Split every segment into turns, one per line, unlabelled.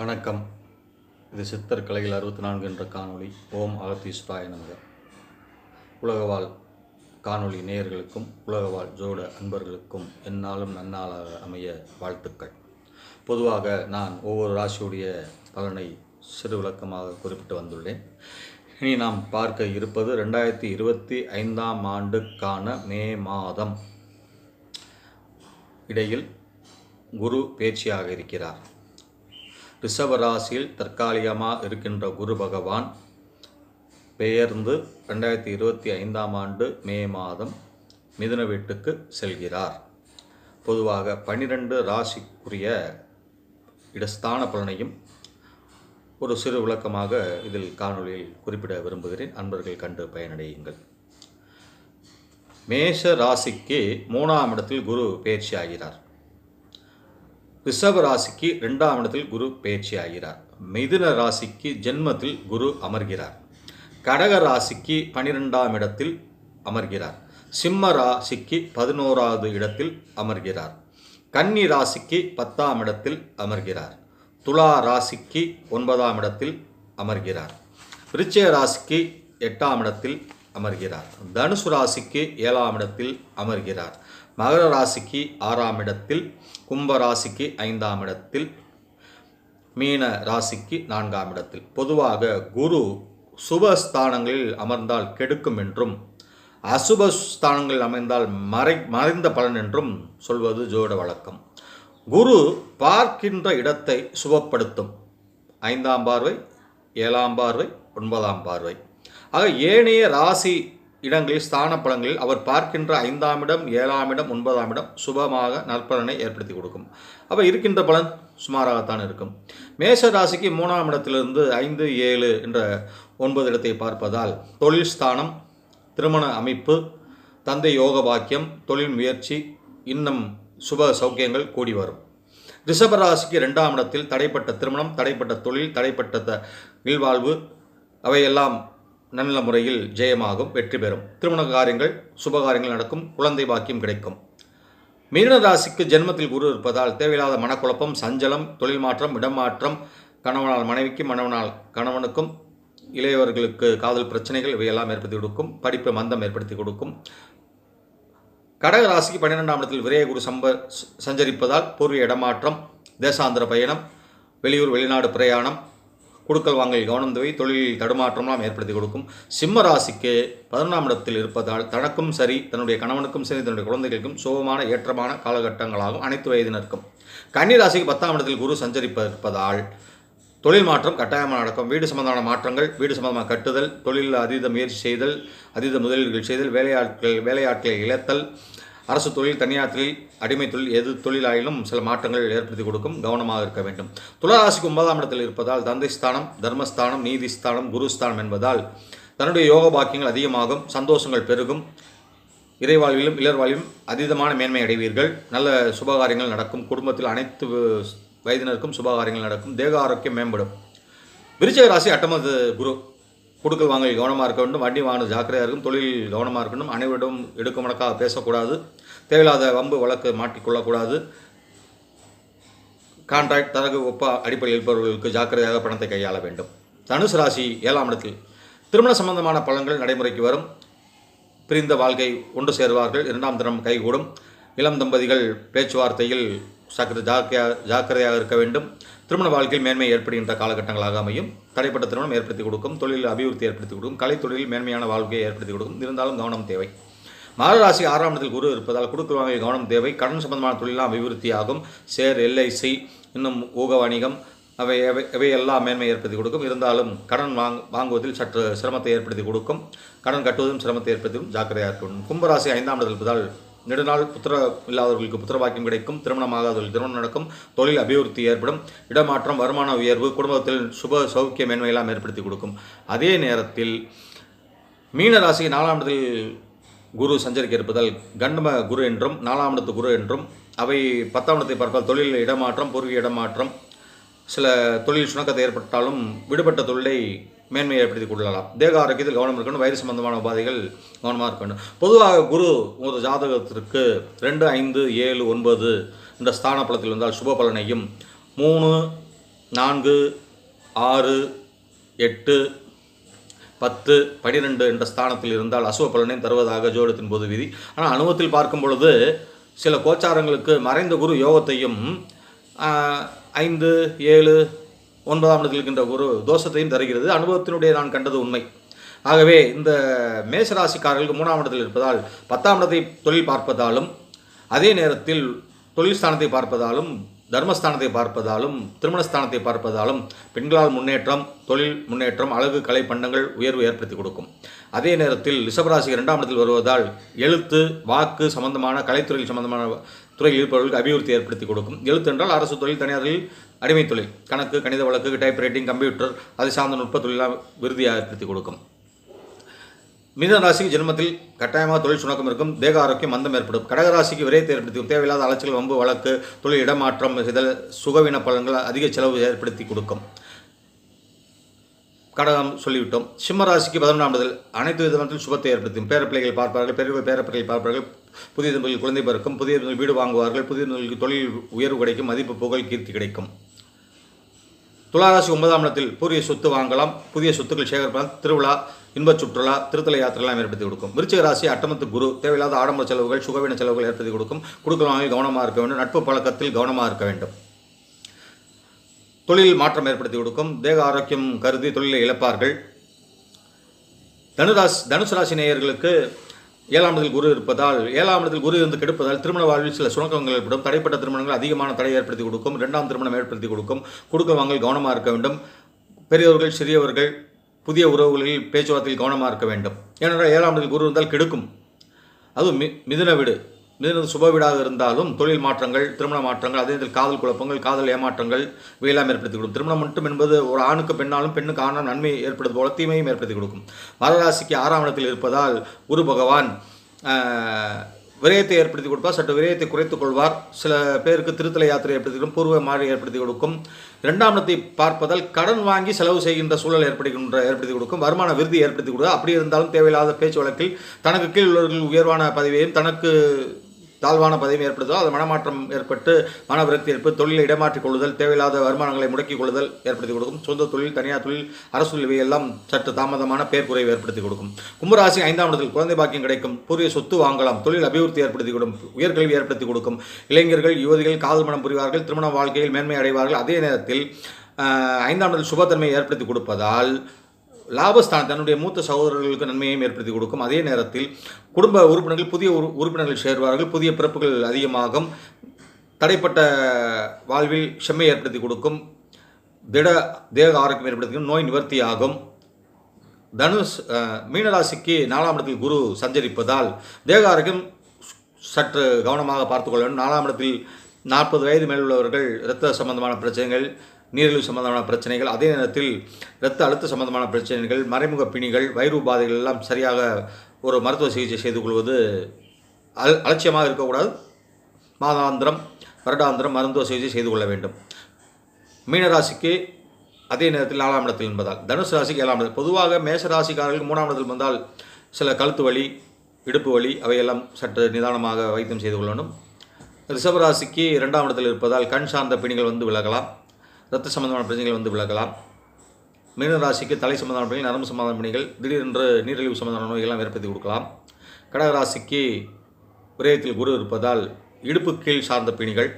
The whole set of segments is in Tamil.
வணக்கம். இது சித்தர் கலைகள் அறுபத்தி நான்கு என்ற காணொளி. ஓம் அகத்தீஸ்வராய நமக. உலகவாழ் காணொளி நேயர்களுக்கும் உலகவாழ் ஜோட அன்பர்களுக்கும் என்னாலும் நன்னாளாக அமைய வாழ்த்துக்கள். பொதுவாக நான் ஒவ்வொரு ராசியுடைய பலனை சிறு விளக்கமாக குறிப்பிட்டு வந்துள்ளேன். இனி நாம் பார்க்க இருப்பது ரெண்டாயிரத்தி இருபத்தி ஐந்தாம் ஆண்டுக்கான மே மாதம். இடையில் குரு பேச்சியாக இருக்கிறார். ரிஷபராசியில் தற்காலிகமாக இருக்கின்ற குரு பகவான் பெயர்ந்து ரெண்டாயிரத்தி இருபத்தி ஐந்தாம் ஆண்டு மே மாதம் மிதுன வீட்டுக்கு செல்கிறார். பொதுவாக பன்னிரெண்டு ராசிக்குரிய இடஸ்தான பலனையும் ஒரு சிறு விளக்கமாக இதில் காணொளியில் குறிப்பிட விரும்புகிறேன். அன்பர்கள் கண்டு பயனடையுங்கள். மேஷ ராசிக்கு மூணாம் இடத்தில் குரு பயிற்சி ஆகிறார் ரிஷப ராசிக்கு ரெண்டாம் இடத்தில் குரு பயிற்சி ஆகிறார். மிதுன ராசிக்கு ஜென்மத்தில் குரு அமர்கிறார். கடக ராசிக்கு பனிரெண்டாம் இடத்தில் அமர்கிறார். சிம்ம ராசிக்கு பதினோராவது இடத்தில் அமர்கிறார். கன்னி ராசிக்கு பத்தாம் இடத்தில் அமர்கிறார். துலா ராசிக்கு ஒன்பதாம் இடத்தில் அமர்கிறார். விருச்சிக ராசிக்கு எட்டாம் இடத்தில் அமர்கிறார். தனுசு ராசிக்கு ஏழாம் இடத்தில் அமர்கிறார். மகர ராசிக்கு ஆறாம் இடத்தில் கும்ப ராசிக்கு ஐந்தாம் இடத்தில் மீன ராசிக்கு நான்காம் இடத்தில். பொதுவாக குரு சுபஸ்தானங்களில் அமர்ந்தால் கெடுக்கும் என்றும் அசுப ஸ்தானங்களில் அமைந்தால் மறை மறைந்த பலன் என்றும் சொல்வது ஜோட வழக்கம். குரு பார்க்கின்ற இடத்தை சுபப்படுத்தும். ஐந்தாம் பார்வை ஏழாம் பார்வை ஒன்பதாம் பார்வை. ஆக ஏனைய ராசி இடங்களில் ஸ்தான பலங்களில் அவர் பார்க்கின்ற ஐந்தாம் இடம் ஏழாம் இடம் ஒன்பதாம் இடம் சுபமாக நற்பலனை ஏற்படுத்தி கொடுக்கும். அப்போ இருக்கின்ற பலன் சுமாராகத்தான் இருக்கும். மேஷ ராசிக்கு மூணாம் இடத்திலிருந்து ஐந்து ஏழு என்ற ஒன்பது இடத்தை பார்ப்பதால் தொழில் ஸ்தானம் திருமண அமைப்பு தந்தை யோக பாக்கியம் தொழில் முயற்சி இன்னும் சுப சௌக்கியங்கள் கூடி வரும். ரிஷபராசிக்கு ரெண்டாம் இடத்தில் தடைப்பட்ட திருமணம் தடைப்பட்ட தொழில் தடைப்பட்ட த இல்வாழ்வு அவையெல்லாம் நல்ல முறையில் ஜெயமாகும் வெற்றி பெறும். திருமண காரியங்கள் சுபகாரியங்கள் நடக்கும் குழந்தை பாக்கியம் கிடைக்கும். மீன ராசிக்கு ஜென்மத்தில் குரு இருப்பதால் தேவையில்லாத மனக்குழப்பம் சஞ்சலம் தொழில் மாற்றம் இடமாற்றம் கணவனால் மனைவிக்கும் மனைவனால் கணவனுக்கும் இளையவர்களுக்கு காதல் பிரச்சனைகள் இவையெல்லாம் ஏற்படுத்தி கொடுக்கும் படிப்பு மந்தம் ஏற்படுத்தி கொடுக்கும். கடக ராசிக்கு பன்னிரெண்டாம் இடத்தில் விரைய குரு சம்ப சஞ்சரிப்பதால் பூர்வீக இடமாற்றம் தேசாந்திர பயணம் வெளியூர் வெளிநாடு பிரயாணம் கொடுக்கல் வாங்கல் கவனம் தேவை தொழிலில் தடுமாற்றம்லாம் ஏற்படுத்தி கொடுக்கும். சிம்ம ராசிக்கு பதினொன்றாம் இடத்தில் இருப்பதால் தனக்கும் சரி தன்னுடைய கணவனுக்கும் சரி தன்னுடைய குழந்தைகளுக்கும் சுகமான ஏற்றமான காலகட்டங்களாகும் அனைத்து வயதினருக்கும். கன்னி ராசிக்கு பத்தாம் இடத்தில் குரு சஞ்சரிப்ப இருப்பதால் தொழில் மாற்றம் கட்டாயமாக நடக்கும். வீடு சம்பந்தமான மாற்றங்கள் வீடு சம்பந்தமாக கட்டுதல் தொழிலில் அதீத முயற்சி செய்தல் அதீத முதலீடுகள் செய்தல் வேலையாட்கள் வேலையாட்களை இழத்தல் அரசு தொழில் தனியார் தொழில் அடிமை தொழில் எது தொழிலாயிலும் சில மாற்றங்கள் ஏற்படுத்தி கொடுக்கும் கவனமாக இருக்க வேண்டும். துளராசிக்கு ஒன்பதாம் இடத்தில் இருப்பதால் தந்தை ஸ்தானம் தர்மஸ்தானம் நீதி ஸ்தானம் குருஸ்தானம் என்பதால் தன்னுடைய யோக பாக்கியங்கள் அதிகமாகும் சந்தோஷங்கள் பெருகும். இறைவாழ்விலும் இளர்வாழ்விலும் அதீதமான மேன்மை அடைவீர்கள். நல்ல சுபகாரியங்கள் நடக்கும். குடும்பத்தில் அனைத்து வயதினருக்கும் சுபகாரியங்கள் நடக்கும். தேக ஆரோக்கியம் மேம்படும். விருச்சக ராசி அட்டமது குரு. கொடுக்கல் வாங்கல் கவனமாக இருக்க வேண்டும். வண்டி வாங்கினது ஜாக்கிரதையாக இருக்கும். தொழில் கவனமாக இருக்கணும் அனைவரிடம் எடுக்க மணக்காக பேசக்கூடாது. தேவையில்லாத வம்பு வழக்கு மாட்டிக்கொள்ளக்கூடாது. கான்ட்ராக்ட் தரகு ஒப்ப அடிப்படையில் இருப்பவர்களுக்கு ஜாக்கிரதையாக பணத்தை கையாள வேண்டும். தனுசு ராசி ஏழாம் இடத்தில் திருமண சம்பந்தமான பலன்கள் நடைமுறைக்கு வரும். பிரிந்த வாழ்க்கை ஒன்று சேருவார்கள். இரண்டாம் தினம் கைகூடும். இளம் தம்பதிகள் பேச்சுவார்த்தையில் சக்கர ஜாக்கிரதையாக ஜாக்கிரதையாக இருக்க வேண்டும். திருமண வாழ்க்கையில் மேன்மை ஏற்படுகின்ற காலகட்டங்களாக அமையும். தடைப்பட்ட திருமணம் ஏற்படுத்தி கொடுக்கும். தொழிலில் அபிவிருத்தி ஏற்படுத்தி கொடுக்கும். கலைத்தொழில் மேன்மையான வாழ்க்கையை ஏற்படுத்தி கொடுக்கும். இருந்தாலும் கவனம் தேவை. மகராசி ஆறாம் இடத்தில் குரு இருப்பதால் கொடுக்கல் வாங்கல் கவனம் தேவை. கடன் சம்பந்தமான தொழிலாம் அபிவிருத்தியாகும். சேர் எல்ஐசி இன்னும் ஊக வணிகம் அவை எவை இவையெல்லாம் மேன்மை ஏற்படுத்தி கொடுக்கும். இருந்தாலும் கடன் வாங் வாங்குவதில் சற்று சிரமத்தை ஏற்படுத்தி கொடுக்கும். கடன் கட்டுவதும் சிரமத்தை ஏற்படுத்தும் ஜாக்கிரதையாக இருக்கணும். கும்பராசி ஐந்தாம் இடத்தில் இருப்பதால் நெடுநாள் புத்திர இல்லாதவர்களுக்கு புத்திர பாக்கியம் கிடைக்கும் திருமணமாகாதவர்கள் திருமணம் நடக்கும் தொழில் அபிவிருத்தி ஏற்படும் இடமாற்றம் வருமான உயர்வு குடும்பத்தில் சுப சௌக்கிய மேன்மையெல்லாம் ஏற்படுத்தி கொடுக்கும். அதே நேரத்தில் மீன ராசி நாலாம் இடத்தில் குரு சஞ்சரிக்க இருப்பதால் கண்டம குரு என்றும் நாலாம் இடத்து குரு என்றும் அவை பத்தாம் இடத்தை பார்த்தால் தொழில் இடமாற்றம் பூர்வீக இடமாற்றம் சில தொழில் சுணக்கத்தை ஏற்பட்டாலும் விடுபட்ட தொழிலை மேன்மையை ஏற்படுத்தி கொள்ளலாம். தேக ஆரோக்கியத்தில் கவனம் இருக்கணும். வயிறு சம்பந்தமான உபாதைகள் கவனமாக இருக்கணும். பொதுவாக குரு ஒரு ஜாதகத்திற்கு ரெண்டு ஐந்து ஏழு ஒன்பது என்ற ஸ்தான பலத்தில் வந்தால் சுப பலனையும் மூணு நான்கு ஆறு எட்டு பத்து பனிரெண்டு என்ற ஸ்தானத்தில் இருந்தால் அசுவ பலனையும் தருவதாக ஜோடத்தின் போது விதி. ஆனால் அனுபவத்தில் பார்க்கும் பொழுது சில கோச்சாரங்களுக்கு மறைந்த குரு யோகத்தையும் ஐந்து ஏழு ஒன்பதாம் இடத்தில் இருக்கின்ற ஒரு தோஷத்தையும் தருகிறது. அனுபவத்தினுடைய நான் கண்டது உண்மை. ஆகவே இந்த மேசராசிக்காரர்களுக்கு மூணாம் இடத்தில் இருப்பதால் பத்தாம் இடத்தை தொழில் பார்ப்பதாலும் அதே நேரத்தில் தொழில் ஸ்தானத்தை பார்ப்பதாலும் தர்மஸ்தானத்தை பார்ப்பதாலும் திருமணஸ்தானத்தை பார்ப்பதாலும் பெண்களால் முன்னேற்றம் தொழில் முன்னேற்றம் அழகு கலை பண்டங்கள் உயர்வு ஏற்படுத்தி கொடுக்கும். அதே நேரத்தில் ரிஷபராசி இரண்டாம் இடத்தில் வருவதால் எழுத்து வாக்கு சம்பந்தமான கலைத்துறையில் சம்பந்தமான துறையில் இருப்பவர்களுக்கு அபிவிருத்தி ஏற்படுத்தி கொடுக்கும். எழுத்து என்றால் அரசு தொழில் தனியாரில் அடிமை தொழில் கணக்கு கணித வழக்கு டைப் ரைட்டிங் கம்ப்யூட்டர் அது சார்ந்த நுட்ப தொழிலாக விருதியாக ஏற்படுத்தி கொடுக்கும். மிதன ராசிக்கு ஜென்மத்தில் கட்டாயமாக தொழில் சுணக்கம் இருக்கும். தேக ஆரோக்கியம் மந்தம் ஏற்படும். கடகராசிக்கு விரயத்தை ஏற்படுத்தி தேவையில்லாத அலைச்சல் வம்பு வழக்கு தொழில் இடமாற்றம் இதழ் சுகவீன பலன்கள் அதிக செலவு ஏற்படுத்தி கொடுக்கும். கடகம் சொல்லிவிட்டோம். சிம்ம ராசிக்கு பதினொன்றாம் இடத்தில் அனைத்து விதத்தில் சுபத்தை ஏற்படுத்தும். பேரப்பிள்ளைகள் பார்ப்பார்கள் பெரிய பேரப்பிள்ளைகள் பார்ப்பார்கள் புதிய தம்பதிகள் குழந்தை பிறக்கும் புதிய தம்பதிகள் வீடு வாங்குவார்கள் புதிய தம்பதிகளுக்கு தொழில் உயர்வு கிடைக்கும் மதிப்பு புகழ் கீர்த்தி கிடைக்கும். துளாராசி ஒன்பதாம் இடத்தில் பூரிய சொத்து வாங்கலாம் புதிய சொத்துக்கள் சேகரிப்பால் திருவிழா இன்பச் சுற்றுலா திருத்தல யாத்திரைலாம் ஏற்படுத்தி கொடுக்கும். விருச்சிக ராசி அட்டமத்து குரு தேவையில்லாத ஆடம்பர செலவுகள் சுகவீன செலவுகள் ஏற்படுத்தி கொடுக்கும். குடுக்கல் வாங்கி கவனமாக இருக்க வேண்டும் நட்பு பழக்கத்தில் கவனமாக இருக்க வேண்டும். தொழில் மாற்றம் ஏற்படுத்தி கொடுக்கும் தேக ஆரோக்கியம் கருதி தொழிலை இழப்பார்கள். தனுராசி தனுசு ராசி நேயர்களுக்கு ஏழாம் இடத்தில் குரு இருப்பதால் ஏழாம் இடத்தில் குரு இருந்து கெடுப்பதால் திருமண வாழ்வில் சில சுணக்கங்கள் ஏற்படும். தடைப்பட்ட திருமணங்கள் அதிகமான தடை ஏற்படுத்தி கொடுக்கும். இரண்டாம் திருமணம் ஏற்படுத்தி கொடுக்கும். கொடுக்கல் வாங்கல் கவனமாக இருக்க வேண்டும். பெரியவர்கள் சிறியவர்கள் புதிய உறவுகளில் பேச்சுவார்த்தையில் கவனமாக இருக்க வேண்டும். ஏனென்றால் ஏழாம் இடத்தில் குரு இருந்தால் கெடுக்கும். அதுவும் மி மிதுன வீடு. மிதுன சுப வீடாக இருந்தாலும் தொழில் மாற்றங்கள் திருமண மாற்றங்கள் அதே இதில் காதல் குழப்பங்கள் காதல் ஏமாற்றங்கள் இவையெல்லாம் ஏற்படுத்தி கொடுக்கும். திருமணம் மட்டும் என்பது ஒரு ஆணுக்கு பெண்ணாலும் பெண்ணுக்கு ஆணும் நன்மை ஏற்படுவது போல தீமையும் ஏற்படுத்தி கொடுக்கும். மகராசிக்கு ஆறாம் இடத்தில் இருப்பதால் குரு பகவான் விரயத்தை ஏற்படுத்தி கொடுப்பார். சற்று விரயத்தை குறைத்துக் கொள்வார். சில பேருக்கு திருத்தலை யாத்திரை ஏற்படுத்தி கொடுக்கும் பூர்வ மாறி ஏற்படுத்தி கொடுக்கும். இரண்டாம் இடத்தை பார்ப்பதால் கடன் வாங்கி செலவு செய்கின்ற சூழல் ஏற்படுகின்ற ஏற்படுத்தி கொடுக்கும். வருமான விருதி ஏற்படுத்தி கொடுக்கும் அப்படி இருந்தாலும் தேவையில்லாத பேச்சு வழக்கில் தனக்கு கீழ் உள்ளவர்கள் உயர்வான பதவியையும் தனக்கு தாழ்வான பதவியும் ஏற்படுத்தோ அது மனமாற்றம் ஏற்பட்டு மன விரக்தி ஏற்பட்டு தொழிலை இடமாற்றிக் கொள்ளுதல் தேவையில்லாத வருமானங்களை முடக்கிக் கொள்ளுதல் ஏற்படுத்தி கொடுக்கும். சொந்த தொழில் தனியார் தொழில் அரசு இவையெல்லாம் சற்று தாமதமான பேர்குறைவை ஏற்படுத்தி கொடுக்கும். கும்பராசி ஐந்தாம் இடத்தில் குழந்தை பாக்கியம் கிடைக்கும். புதிய சொத்து வாங்கலாம். தொழில் அபிவிருத்தி ஏற்படுத்தி கொடுக்கும் உயர்கல்வி ஏற்படுத்தி கொடுக்கும். இளைஞர்கள் யுவதிகள் காதல் மனம் புரிவார்கள் திருமண வாழ்க்கையில் மேன்மை அடைவார்கள். அதே நேரத்தில் ஐந்தாம் இடத்தில் சுபத்தன்மையை ஏற்படுத்தி கொடுப்பதால் லாபஸ்தான் தன்னுடைய மூத்த சகோதரர்களுக்கு நன்மையையும் ஏற்படுத்தி கொடுக்கும். அதே நேரத்தில் குடும்ப உறுப்பினர்கள் புதிய உறுப்பினர்கள் சேர்வார்கள் புதிய பிறப்புகள் அதிகமாகும். தடைப்பட்ட வாழ்வில் செம்மை ஏற்படுத்தி கொடுக்கும். திட தேக ஆரோக்கியம் ஏற்படுத்தி நோய் நிவர்த்தி ஆகும் தனுஷ் மீனராசிக்கு நாலாம் இடத்தில் குரு சஞ்சரிப்பதால் தேக ஆரோக்கியம் சற்று கவனமாக பார்த்துக்கொள்ள வேண்டும். நாலாம் இடத்தில் நாற்பது வயது மேலுள்ளவர்கள் இரத்த சம்பந்தமான பிரச்சனைகள் நீரிழிவு சம்பந்தமான பிரச்சனைகள் அதே நேரத்தில் இரத்த அழுத்த சம்பந்தமான பிரச்சனைகள் மறைமுக பிணிகள் வயிறு உபாதைகள் எல்லாம் சரியாக ஒரு மருத்துவ சிகிச்சை செய்து கொள்வது அல் அலட்சியமாக இருக்கக்கூடாது. மாதாந்திரம் வருடாந்திரம் மருத்துவ சிகிச்சை செய்து கொள்ள வேண்டும். மீனராசிக்கு அதே நேரத்தில் நாலாம் இடத்தில் என்பதால் தனுசு ராசிக்கு ஏழாம் இடத்தில். பொதுவாக மேச ராசிக்காரர்களுக்கு மூணாம் இடத்தில் வந்தால் சில கழுத்து வலி இடுப்பு வலி அவையெல்லாம் சற்று நிதானமாக வைத்தியம் செய்து கொள்ளணும் ரிஷபராசிக்கு ராசிக்கு இரண்டாம் இடத்தில் இருப்பதால் கண் சார்ந்த பிணிகள் வந்து விலகலாம். ரத்த சம்பந்தமான பிரச்சனைகள் வந்து விலகலாம். மீன ராசிக்கு தலை சம்பந்தமான பணிகள் நரம்பு சம்பந்தமான பணிகள் திடீரென்று நீரிழிவு சம்பந்தமான நோய்கள்லாம் ஏற்படுத்தி கொடுக்கலாம். கடக ராசிக்கு விரயத்தில் குரு இருப்பதால் இடுப்பு கீழ் சார்ந்த பிணிகள்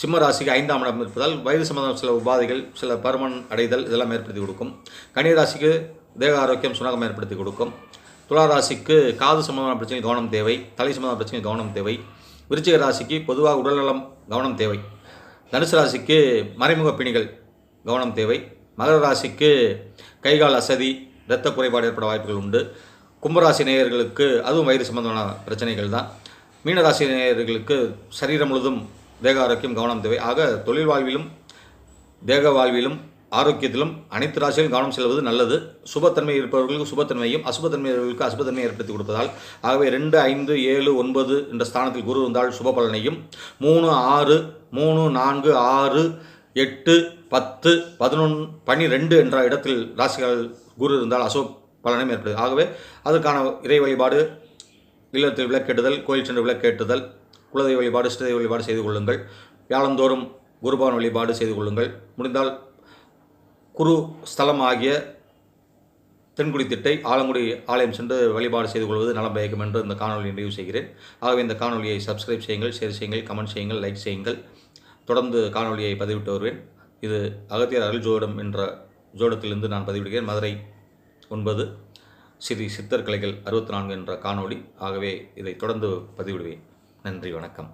சிம்ம ராசிக்கு ஐந்தாம் இடம் இருப்பதால் வயது சம்பந்தமான சில உபாதைகள் சில பருமன் அடைதல் இதெல்லாம் ஏற்படுத்தி கொடுக்கும். கன்னிராசிக்கு தேக ஆரோக்கியம் சுணக்கம் ஏற்படுத்தி கொடுக்கும். துலா ராசிக்கு காது சம்பந்தமான பிரச்சனை கவனம் தேவை தலை சம்பந்தமான பிரச்சனை கவனம் தேவை. விருச்சிக ராசிக்கு பொதுவாக உடல்நலம் கவனம் தேவை. தனுசு ராசிக்கு மறைமுக பிணிகள் கவனம் தேவை. மகர ராசிக்கு கைகால் அசதி இரத்த குறைபாடு ஏற்பட வாய்ப்புகள் உண்டு. கும்பராசி நேயர்களுக்கு அதுவும் வயிறு சம்பந்தமான பிரச்சனைகள் தான். மீனராசி நேயர்களுக்கு சரீரம் முழுதும் தேக ஆரோக்கியம் கவனம் தேவை. ஆக தொழில் வாழ்விலும் தேக வாழ்விலும் ஆரோக்கியத்திலும் அனைத்து ராசியிலும் கவனம் செல்வது நல்லது. சுபத்தன்மை இருப்பவர்களுக்கு சுபத்தன்மையும் அசுபத்தன்மை இருப்பவர்களுக்கு அசுபத்தன்மை ஏற்படுத்தி கொடுப்பதால் ஆகவே ரெண்டு ஐந்து ஏழு ஒன்பது என்ற ஸ்தானத்தில் குரு இருந்தால் சுப பலனையும் மூணு ஆறு மூணு நான்கு ஆறு எட்டு பத்து பதினொன்று பன்னிரெண்டு என்ற இடத்தில் ராசிகள் குரு இருந்தால் அசோக் பலனும் ஏற்படுது. ஆகவே அதற்கான இறை வழிபாடு இல்லத்தில் விளக்கேட்டுதல் கோயில் சென்று விளக்கேட்டுதல் குலதெய்வ வழிபாடு இஷ்டதெய்வ வழிபாடு செய்து கொள்ளுங்கள். வியாழந்தோறும் குருபவன் வழிபாடு செய்து கொள்ளுங்கள். முடிந்தால் குரு ஸ்தலம் ஆகிய தென்குடி திட்டை ஆலங்குடி ஆலயம் சென்று வழிபாடு செய்து கொள்வது நலம் பயக்கும் என்று இந்த காணொலியை நிறைவு செய்கிறேன். ஆகவே இந்த காணொலியை சப்ஸ்கிரைப் செய்யுங்கள் ஷேர் செய்யுங்கள் கமெண்ட் செய்யுங்கள் லைக் செய்யுங்கள். தொடர்ந்து காணொலியை பதிவிட்டு வருவேன். இது அகத்தியர் அருள் ஜோடம் என்ற ஜோடத்திலிருந்து நான் பதிவிடுகிறேன். மதுரை ஒன்பது ஸ்ரீ சித்தர் கலைகள் அறுபத்தி நான்கு என்ற காணொளி. ஆகவே இதை தொடர்ந்து பதிவிடுவேன். நன்றி வணக்கம்.